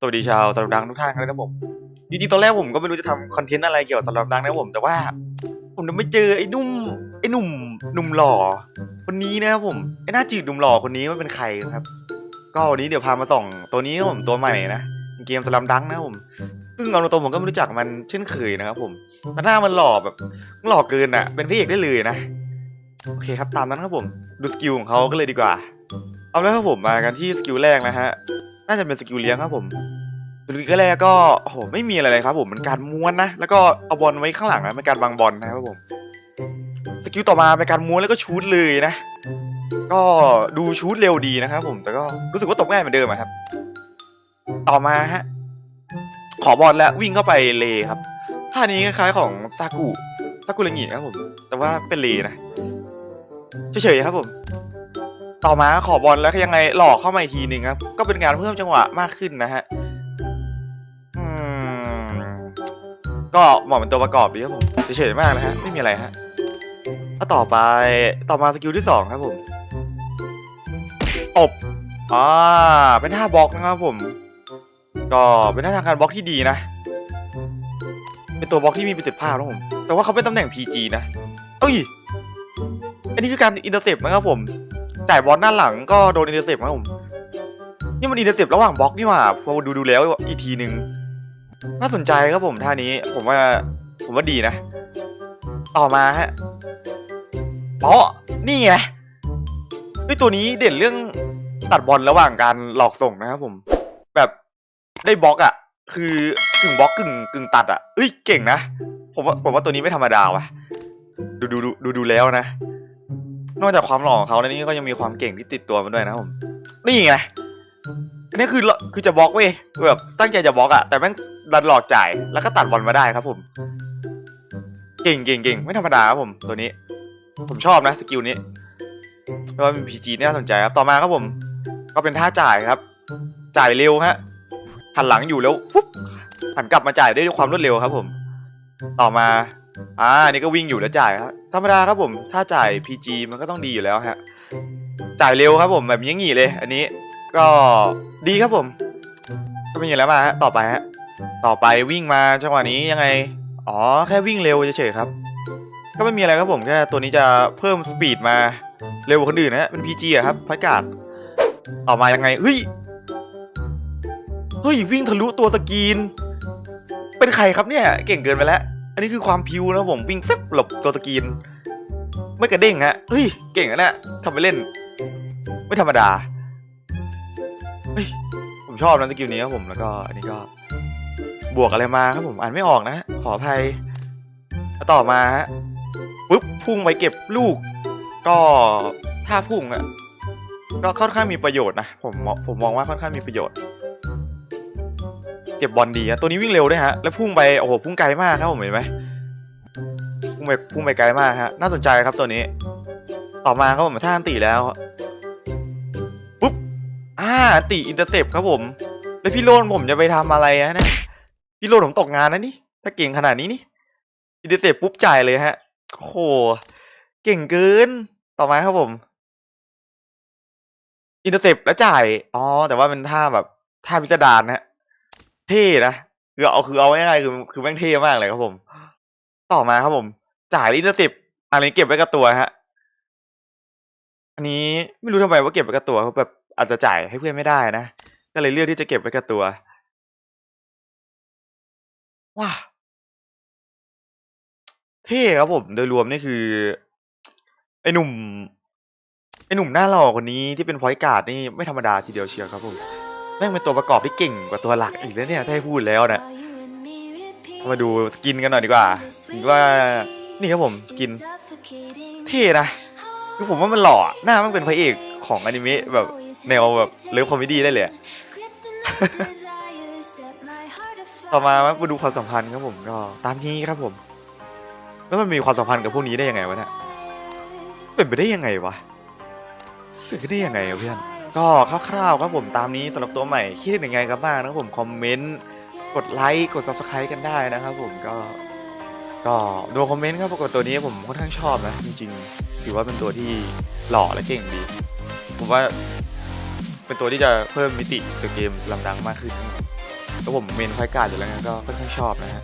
สวัสดีชาวสำหรับดังทุกท่านนะครับผมจริงๆตอนแรกผมก็ไม่รู้จะทำคอนเทนต์อะไรเกี่ยวกับสำหรับดังนะครับผมแต่ว่า ผมจะไม่เจอไอ้หนุ่มไอ้หนุ่มหนุ่มหล่อคนนี้นะครับผมไอ้หน้าจืดหนุ่มหล่อคนนี้มันเป็นใครครับ ก็วันนี้เดี๋ยวพามาส่องตัวนี้ครับผมตัวใหม่นะเกมสลัมดังนะครับผมซึ่งเอาตรงๆผมก็ไม่รู้จักมันเช่นเคยนะครับผมแต่หน้ามันหล่อแบบหล่อเกินอะ เป็นพระเอกได้เลยนะโอเคครับตามนั้นครับผมดูสกิลของเขาก็เลยดีกว่า เอาแล้วครับผมมากันที่สกิลแรกนะฮะ น่าจะเป็นสกิลเลี้ยงครับผมสกิลแรกก็โอ้โหไม่มีอะไรเลยครับ ผมมันการม้วนนะแล้วก็เอาบอลไว้ข้างหลังนะเป็นการบังบอลนะครับผมสกิลต่อมาเป็นการม้วนแล้วก็ชูดเลยนะ ก็ดูชูดเร็วดีนะครับ ผมแต่ก็รู้สึกว่าตกง่ายเหมือนเดิมครับ ต่อมาฮะขอบอลแล้ววิ่งเข้าไปเลครับท่านี้คล้ายๆของซากุซากุระงิครับผม แต่ว่าเป็นเลนะเฉยๆครับผม ต่อมาขอบอลแล้วยังไงหลอกเข้ามาอีกทีหนึ่งครับ ก็เป็นการเพิ่มจังหวะมากขึ้นนะฮะก็เหมาะเป็นตัวประกอบดีครับผมเฉยๆมากนะฮะไม่มีอะไรฮะก็ต่อไปต่อมาสกิลที่สองครับผมตบอ่าเป็นท่าบล็อกนะครับผม ก็เป็นท่าทางการบล็อกที่ดีนะ เป็นตัวบล็อกที่มีประสิทธิภาพนะผมแต่ว่าเขาเป็นตำแหน่ง PG นะเอ้ยอันนี้คือการอินเตอร์เซปนะครับผม จ่ายบอลด้านหลังก็โดนอินเตอร์เซปนะครับผมนี่มันอินเตอร์เซประหว่างบล็อกนี่หว่าพอดูดูแล้วอีกทีหนึ่งน่าสนใจครับผมท่านี้ ผมว่าผมว่าดีนะ ต่อมาฮะเปาะนี่ไงด้วยตัวนี้เด่นเรื่องตัดบอลระหว่างการหลอกส่งนะครับผม แบบได้บล็อกอะ่ะ คือกึ่งบล็อกกึ่งกึ่งตัดอะ่ะเอ้ยเก่งนะ ผมว่าผมว่าตัวนี้ไม่ธรรมดาว่ะ ดูดูดูดูดูแล้วนะ นอกจากความหล่อของเขาแล้วนี่ก็ยังมีความเก่งที่ติดตัวมันด้วยนะผมนี่ไงอันนี้คือคือจะบล็อกเว้ยแบบตั้งใจจะบล็อกอะแต่แม่งดันหลอกจ่ายแล้วก็ตัดบอลมาได้ครับผม เก่งเก่งเก่งไม่ธรรมดาครับผมตัวนี้ ผมชอบนะสกิลนี้เพราะว่าเป็นพีจีน่าสนใจครับต่อมาครับผม ก็เป็นท่าจ่ายครับ จ่ายเร็วฮะหันหลังอยู่แล้วปุ๊บหันกลับมาจ่ายได้ด้วยความรวดเร็วครับ ผม ต่อมา อ่านี่ก็วิ่งอยู่แล้วจ่ายครับธรรมดาครับผมถ้าจ่าย PG มันก็ต้องดีอยู่แล้วฮะจ่ายเร็วครับผมแบบยังงี้เลย อันนี้ก็ดีครับผม ก็เป็นอย่างแล้วมาฮะต่อไปฮะต่อไปวิ่งมาจังหวะนี้ยังไงอ๋อแค่วิ่งเร็วเฉยๆครับ ก็ไม่มีอะไรครับผมแค่ตัวนี้จะเพิ่มสปีดมาเร็วกว่าคนอื่นนะฮะเป็น PG อะครับพักกาดต่อมายังไงเฮ้ยเฮ้ยวิ่งทะลุตัวสกรีน เป็นใครครับเนี่ย เก่งเกินไปแล้ว อันนี้คือความพิวนะผมวิ่งแฟบหลบตัวสกรีน ไม่กระเด้งฮะเฮ้ยเก่งอะเนี่ยทำไปเล่น ไม่ธรรมดาเฮ้ยผมชอบนะสกิลนี้ครับผมแล้วก็อันนี้ก็ บวกอะไรมาครับผมอ่านไม่ออกนะ ขออภัยแล้วต่อมาฮะปุ๊บพุ่งไปเก็บลูก ก็ถ้าพุ่งอะก็ค่อนข้างมีประโยชน์นะผมผมมองว่าค่อนข้างมีประโยชน์ เก็บบอลดีอะตัวนี้วิ่งเร็วด้วยฮะ แล้วพุ่งไป โอ้โห พุ่งไกลมากครับผมเห็นไหมพุ่งไป พุ่งไปไกลมากฮะ น่าสนใจครับตัวนี้ ต่อมาครับผมท่าอันติแล้วปุ๊บ อ่าอันติอินเตอร์เซปครับผม แล้วพี่โรนผมจะไปทำอะไรอะเนะพี่โรนผมตกงานนะนี่ ถ้าเก่งขนาดนี้นี่ อินเตอร์เซปปุ๊บจ่ายเลยฮะ โอ้โห เก่งเกิน ต่อมาครับผมอินเตอร์เซปแล้วจ่าย อ๋อ แต่ว่าเป็นท่าแบบท่าพิสดารนะฮะ เท่นะคือเอาคือเอาง่ายๆคือคือแม่งเท่มากเลยครับผม ต่อมาครับผม จ่ายอินเตอร์เซปอันนี้เก็บไว้กับตัวฮะ อันนี้ไม่รู้ทำไมว่าเก็บไว้กับตัวเพราแบบอาจจะจ่ายให้เพื่อนไม่ได้นะ ก็เลยเลือกที่จะเก็บไว้กับตัว ว้าเท่ครับผม โดยรวมนี่คือ ไอ้หนุ่ม ไอ้หนุ่มหน้าหล่อคนนี้ที่เป็นพอยต์การ์ดนี่ไม่ธรรมดาทีเดียวเชียวครับผม แม่งเป็นตัวประกอบที่เก่งกว่าตัวหลักอีกแล้วเนี่ยถ้าให้พูดแล้วนะมาดูสกินกันหน่อยดีกว่าถือว่านี่ครับผมสกินเท่นะคือผมว่ามันหล่อหน้ามันเป็นพระเอกของอนิเมะแบบแนวแบบเลิฟคอมเมดี้ได้เลยอะต่อมามาดูความสัมพันธ์ครับผมก็ตามนี้ครับผม แล้วมันมีความสัมพันธ์กับพวกนี้ได้ยังไงวะเนี่ยเป็นไปได้ยังไงวะเป็นไปได้ยังไงอะเพื่อน ก็คร่าวๆครับผมตามนี้สำหรับตัวใหม่คิดยังไงกันบ้างนะครับผมคอมเมนต์กดไลค์กด subscribe กันได้นะครับผมก็ก็ดูคอมเมนต์ครับปรากฏตัวนี้ผมค่อนข้างชอบนะ จริงๆ ถือว่าเป็นตัวที่หล่อและเก่งดี ผมว่าเป็นตัวที่จะเพิ่มมิติกับเกมสลัมดังมากขึ้นแล้วผมเมนไฟการ์ดอยู่แล้วไงก็ค่อนข้างชอบนะฮะ